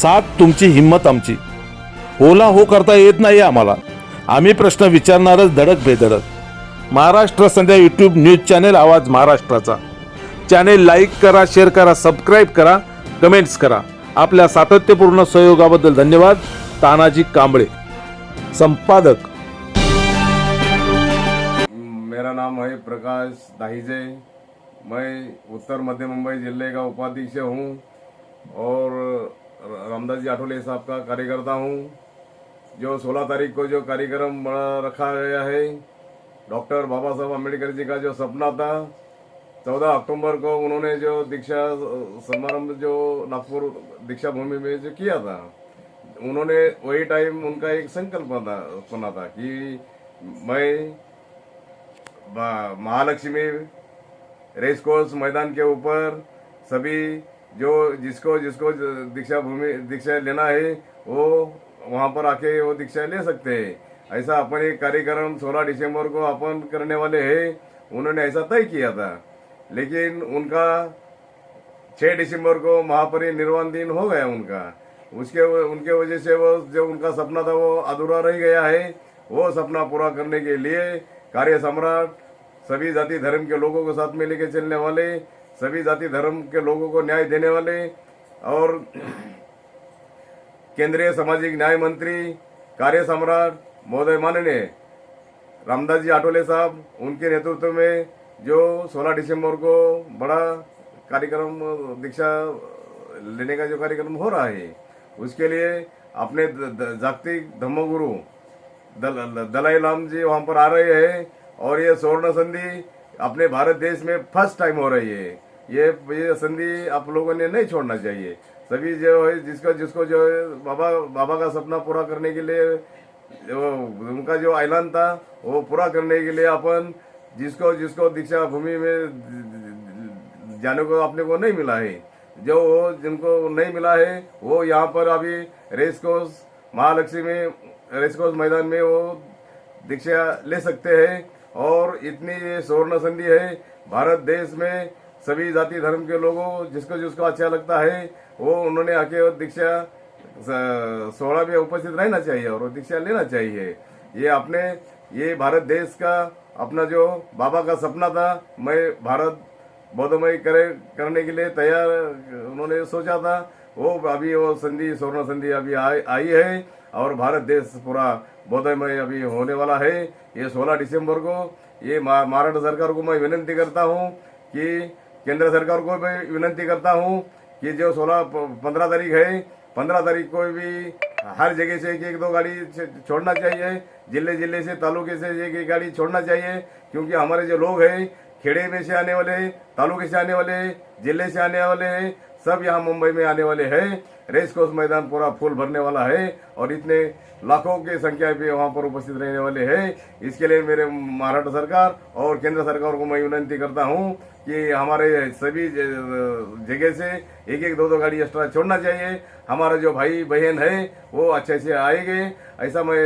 सात तुमची हिंमत आमची. ओला हो करता येत नाही आम्हाला. आम्ही प्रश्न विचारणारच धडक बेधडक. Maharashtra Sandhya YouTube news channel आवाज महाराष्ट्राचा. चॅनेल लाईक करा शेअर करा सबस्क्राईब करा कमेंट्स करा. आपल्या सातत्यपूर्ण सहयोगाबद्दल धन्यवाद. तानाजी कांबळे. संपादक. मेरा नाम है प्रकाश दाहिजे. मैं उत्तर मध्य मुंबई जिले का उपाध्यक्ष हूँ और रामदास जी आठवले साहब का कार्यकर्ता हूँ, जो 16 तारीख को जो कार्यक्रम बड़ा रखा गया है। डॉक्टर बाबा साहब अंबेडकर जी का जो सपना था 14 अक्टूबर को उन्होंने जो दीक्षा समारंभ, जो नागपुर दीक्षा भूमि में जो किया था, उन्होंने वही टाइम उनका एक संकल्प था, सुना था कि मैं महालक्ष्मी रेस कोर्स मैदान के ऊपर सभी जो जिसको जिसको दीक्षा भूमि, दीक्षा लेना है, वो वहाँ पर आके वो दीक्षा ले सकते हैं। ऐसा अपन एक कार्यक्रम 16 दिसंबर को अपन करने वाले हैं, उन्होंने ऐसा तय किया था। लेकिन उनका 6 दिसंबर को महापरिनिर्वाण दिन हो गया उनका। उसके उनके वजह से वो जो उनका सपना था, वो अधूरा रह गया है। वो सपना पूरा करने के लिए कार्य सम्राट सभी जाति धर्म के लोगों को साथ में लेके चलने वाले सभी जाति धर्म के लोगों को न्याय देने वाले और केंद्रीय सामाजिक न्याय मंत्री कार्य सम्राट महोदय माननीय रामदास जी आटोले साहब उनके नेतृत्व में जो 16 दिसंबर को बड़ा कार्यक्रम दीक्षा लेने का जो कार्यक्रम हो रहा है उसके लिए अपने जागतिक धर्मगुरु दल, दलाई लाम जी वहाँ पर आ रहे हैं और ये स्वर्ण संधि अपने भारत देश में फ़र्स्ट टाइम हो रही है। ये ये संधि आप लोगों ने नहीं छोड़ना चाहिए। सभी जो है, जिसका, जिसको जो है, बाबा बाबा का सपना पूरा करने के लिए उनका जो ऐलान था, वो पूरा करने के लिए अपन जिसको जिसको दीक्षा भूमि में जाने को अपने को नहीं मिला है। जो वो, जिनको नहीं मिला है, वो यहाँ पर अभी race course, Mahalakshmi race course मैदान में वो दीक्षा ले सकते हैं। और इतनी ये स्वर्ण संधि है, भारत देश में सभी जाति धर्म के लोगों, जिसको जिसको अच्छा लगता है, वो उन्होंने आके दीक्षा सोलह में उपस्थित रहना चाहिए और दीक्षा लेना चाहिए। ये अपने, ये भारत देश का अपना जो बाबा का सपना था, मैं भारत बौद्धमय करे, करने के लिए तैयार, उन्होंने सोचा था, वो अभी वो संधि, स्वर्ण संधि अभी आई है और भारत देश पूरा बौद्धमय अभी होने वाला है। ये 16 दिसंबर को ये महाराष्ट्र सरकार को मैं विनंती करता हूँ कि केंद्र सरकार को भी विनंती करता हूँ कि जो 16 पंद्रह तारीख है पंद्रह तारीख को भी हर जगह से एक एक दो गाड़ी छोड़ना चाहिए। जिले जिले से तालुके से एक एक गाड़ी छोड़ना चाहिए क्योंकि हमारे जो लोग हैं खेड़े में से आने वाले तालुके से आने वाले जिले से आने वाले हैं सब यहाँ मुंबई में आने वाले हैं। रेस कोर्स मैदान पूरा फूल भरने वाला है और इतने लाखों की संख्या भी वहाँ पर उपस्थित रहने वाले हैं। इसके लिए मेरे महाराष्ट्र सरकार और केंद्र सरकार को मैं विनंती करता हूँ कि हमारे सभी जगह से एक एक दो दो गाड़ी एक्स्ट्रा छोड़ना चाहिए। हमारा जो भाई बहन है, वो अच्छे से आएँगे। ऐसा मैं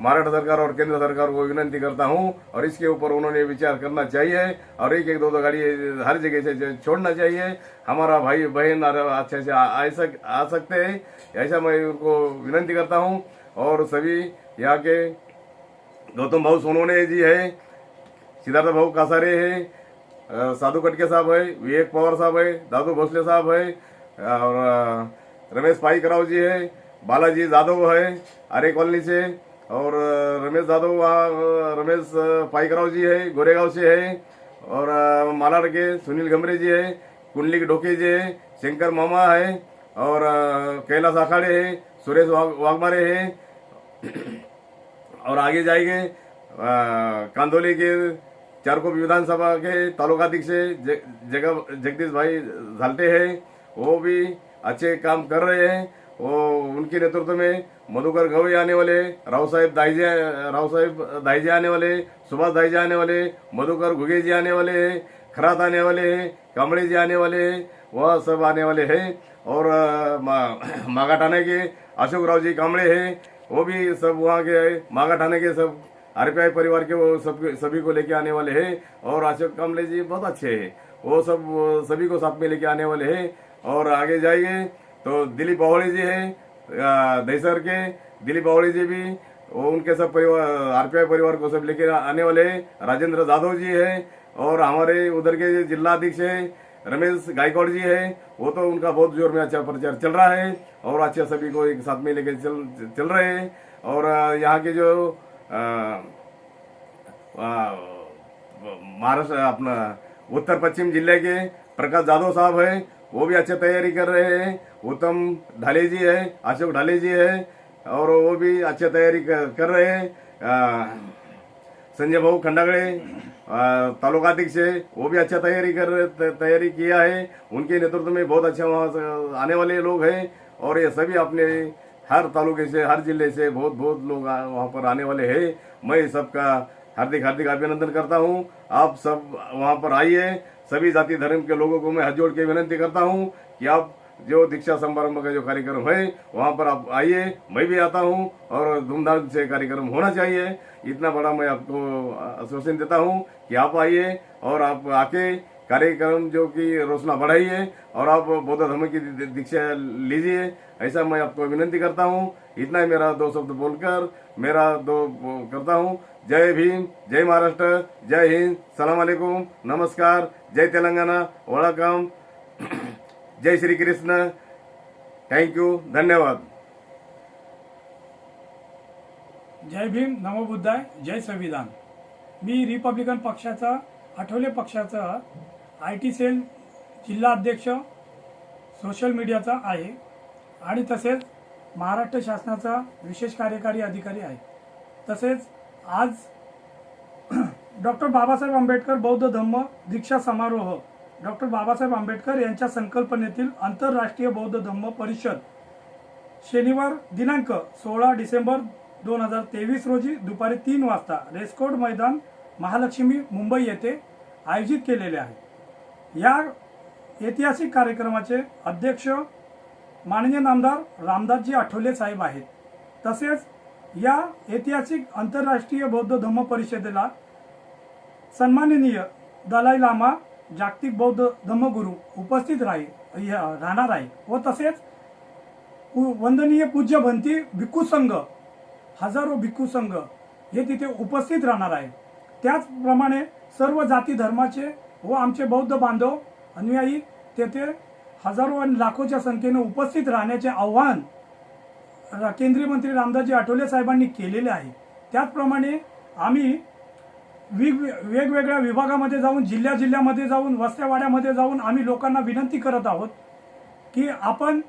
महाराष्ट्र सरकार और केंद्र सरकार को विनती करता हूँ और इसके ऊपर उन्होंने विचार करना चाहिए और एक एक दो दो गाड़ी हर जगह से छोड़ना चाहिए। हमारा भाई बहन अच्छे से आ, आ, सक, आ सकते हैं। ऐसा मैं उनको विनंती करता हूँ और सभी यहाँ के गौतम भाऊ सोनोने जी है सिद्धार्थ भाऊ कासारे है साधु कटके साहब है विवेक पवार साहब है दादू भोसले साहब है और रमेश पाईकराव जी है बालाजी जादव है आर्य कॉलोनी से और रमेश जादव रमेश पाईकराव जी है, गोरेगांव से है, और मालाड के सुनील गमरे जी है कुंडली ढोके जी है, शंकर मामा है, और कैलाश अखाड़े है, सुरेश वाघ वाघमारे है, और आगे जाएँगे कांदोली के चारकोप विधानसभा के तालुकाध्यक्ष जग जगह, जगदीश भाई झालटे हैं, वो भी अच्छे काम कर रहे हैं उनके नेतृत्व में मधुकर गवई आने वाले, राव साहेब दाइजे, राव साहेब दाइजे आने वाले, सुभाष दाइजे आने वाले, मधुकर घुगे जी आने वाले, खरात आने वाले कामड़े जी आने वाले, वह सब आने वाले हैं। और मागा के अशोक राव जी कामड़े हैं, वो भी सब वहाँ के मागा थाने के सब, आरपीआई परिवार के वो सब, सभी को लेके आने वाले हैं। और अशोक कामड़े जी बहुत अच्छे हैं। वो सब सभी को साथ में लेके आने वाले हैं। और आगे जाएँगे तो दिलीप बावड़ी जी है दहीसर के, दिलीप बावड़ी जी भी, वो उनके सब परिवार, आरपीआई परिवार को सब लेके आने वाले राजेंद्र जाधव जी है और हमारे उधर के जिला अध्यक्ष है, रमेश गायकवाड़ जी है, वो तो उनका बहुत ज़ोर में अच्छा प्रचार चल रहा है और अच्छा सभी को एक साथ में लेके चल चल रहे हैं। और यहाँ के जो महाराष्ट्र, अपना उत्तर पश्चिम ज़िले के प्रकाश जाधव साहब है वो भी अच्छे तैयारी कर रहे हैं। उत्तम ढाले जी है अशोक ढाले जी है और वो भी अच्छे तैयारी कर, रहे हैं। संजय भाऊ खंडागड़े तालुका अध्यक्ष है वो भी अच्छा तैयारी कर त- तैयारी किया है। उनके नेतृत्व में बहुत अच्छा वहाँ आने वाले लोग हैं और ये सभी अपने हर तालुके से हर ज़िले से बहुत बहुत लोग वहाँ पर आने वाले हैं। मैं सबका हार्दिक हार्दिक अभिनंदन करता हूँ। आप सब वहाँ पर आइए सभी जाति धर्म के लोगों को मैं हाथ जोड़ के विनती करता हूँ कि आप जो दीक्षा समारंभ का जो कार्यक्रम है, वहाँ पर आप आइए, मैं भी आता हूँ और धूमधाम से कार्यक्रम होना चाहिए। इतना बड़ा मैं आपको आश्वासन देता हूँ कि आप आइए और आप आके कार्यक्रम जो कि रोशना बढ़ाइए और आप बौद्ध धर्म की दीक्षा लीजिए, ऐसा मैं आपको विनंती करता हूँ। इतना ही मेरा दो शब्द बोलकर मेरा दो करता हूँ। जय भीम जय महाराष्ट्र जय हिंद सलाम अलेकुम नमस्कार जय तेलंगणा वळकम जय श्री कृष्ण थँक्यू धन्यवाद. जय भीम नमबुद्धाय जय संविधान. मी रिपब्लिकन पक्षाचा आठवले पक्षाचा आय टी सेल जिल्हा अध्यक्ष सोशल मीडियाचा आहे आणि तसेच महाराष्ट्र शासनाचा विशेष कार्यकारी अधिकारी आहे. तसेच आज डॉक्टर बाबासाहेब आंबेडकर बौद्ध धम्म दीक्षा समारोह डॉक्टर बाबासाहेब आंबेडकर यांच्या संकल्पनेतील आंतरराष्ट्रीय बौद्ध धम्म परिषद शनिवार दिनांक सोळा डिसेंबर दोन हजार तेवीस रोजी दुपारी तीन वाजता रेस्कोर्ट मैदान महालक्ष्मी मुंबई येथे आयोजित केलेले आहे. या ऐतिहासिक कार्यक्रमाचे अध्यक्ष माननीय नामदार रामदासजी आठवले साहेब आहेत. तसेच या ऐतिहासिक आंतरराष्ट्रीय बौद्ध धम्म परिषदेला सन्माननीय दलाई लामा जागतिक बौद्ध धम्मगुरू उपस्थित राही राहणार आहे व तसेच वंदनीय पूज्य भंती भिक्खू संघ हजारो भिक्खू संघ हे तिथे उपस्थित राहणार आहे. त्याचप्रमाणे सर्व जाती धर्माचे व आमचे बौद्ध बांधव अनुयायी तेथे हजारो आणि लाखोच्या संख्येने उपस्थित राहण्याचे आव्हान केंद्रीय मंत्री रामदासजी आठवले साहेबांनी केलेले आहे. त्याचप्रमाणे आम्ही वेग वेगवेगळ्या विभागामध्ये जाऊन जिल्ह्या जिल्ह्यामध्ये जाऊन वस्त्यावाड्यामध्ये जाऊन आम्ही लोकांना विनंती करत आहोत की आपण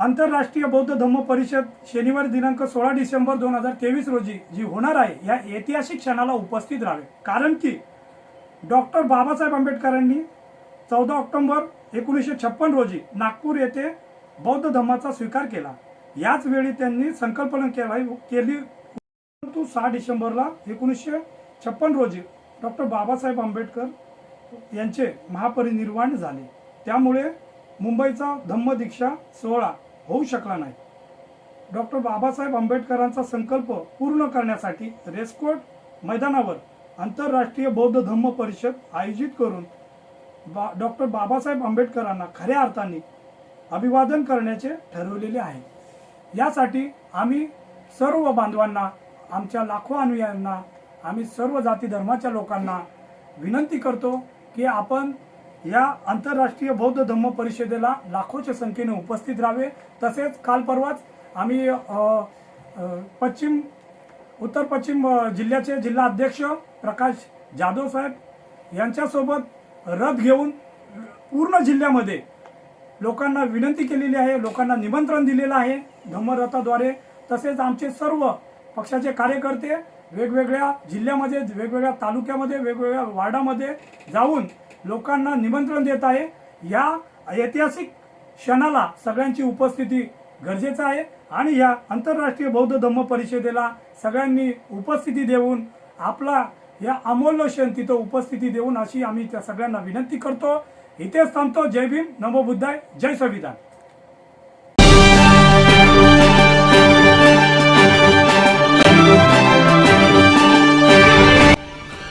आंतरराष्ट्रीय बौद्ध धम्म परिषद शनिवार दिनांक सोळा डिसेंबर दोन हजार तेवीस रोजी जी होणार आहे या ऐतिहासिक क्षणाला उपस्थित राहावे. कारण की डॉक्टर बाबासाहेब आंबेडकरांनी चौदा ऑक्टोंबर एकोणीसशे छप्पन रोजी नागपूर येथे बौद्ध धम्माचा स्वीकार केला. याच वेळी त्यांनी संकल्पना केला केली. परंतु सहा डिसेंबरला एकोणीसशे छप्पन रोजी डॉक्टर बाबासाहेब आंबेडकर यांचे महापरिनिर्वाण झाले. त्यामुळे मुंबईचा धम्मदीक्षा सोहळा होऊ शकला नाही. डॉक्टर बाबासाहेब आंबेडकरांचा संकल्प पूर्ण करण्यासाठी रेस्कोर्ट मैदानावर आंतरराष्ट्रीय बौद्ध धम्म परिषद आयोजित करून बा डॉक्टर बाबासाहेब आंबेडकरांना खऱ्या अर्थाने अभिवादन करण्याचे ठरवलेले आहे. यासाठी आम्ही सर्व बांधवांना आमच्या लाखो अनुयायांना आम्ही सर्व जाती धर्माच्या लोकांना विनंती करतो की आपण या आंतरराष्ट्रीय बौद्ध धम्म परिषदेला लाखोच्या संख्येने उपस्थित राहावे. तसेच काल परवाच आम्ही पश्चिम उत्तर पश्चिम जिल्ह्याचे जिल्हा अध्यक्ष प्रकाश जाधव साहेब यांच्यासोबत रथ घेऊन पूर्ण जिल्ह्यामध्ये लोकांना विनंती केलेली आहे लोकांना निमंत्रण दिलेलं आहे. धम्मरथाद्वारे तसेच आमचे सर्व पक्षाचे कार्यकर्ते वेगवेगळ्या जिल्ह्यामध्ये वेगवेगळ्या तालुक्यामध्ये वेगवेगळ्या वार्डामध्ये जाऊन लोकांना निमंत्रण देत आहे. या ऐतिहासिक क्षणाला सगळ्यांची उपस्थिती गरजेचं आहे आणि या आंतरराष्ट्रीय बौद्ध धम्म परिषदेला सगळ्यांनी उपस्थिती देऊन आपला या अमूल्य क्षण तिथं उपस्थिती देऊन अशी आम्ही त्या सगळ्यांना विनंती करतो. इथेच थांबतो. जय भीम. नमो बुद्धाय. जय संविधान.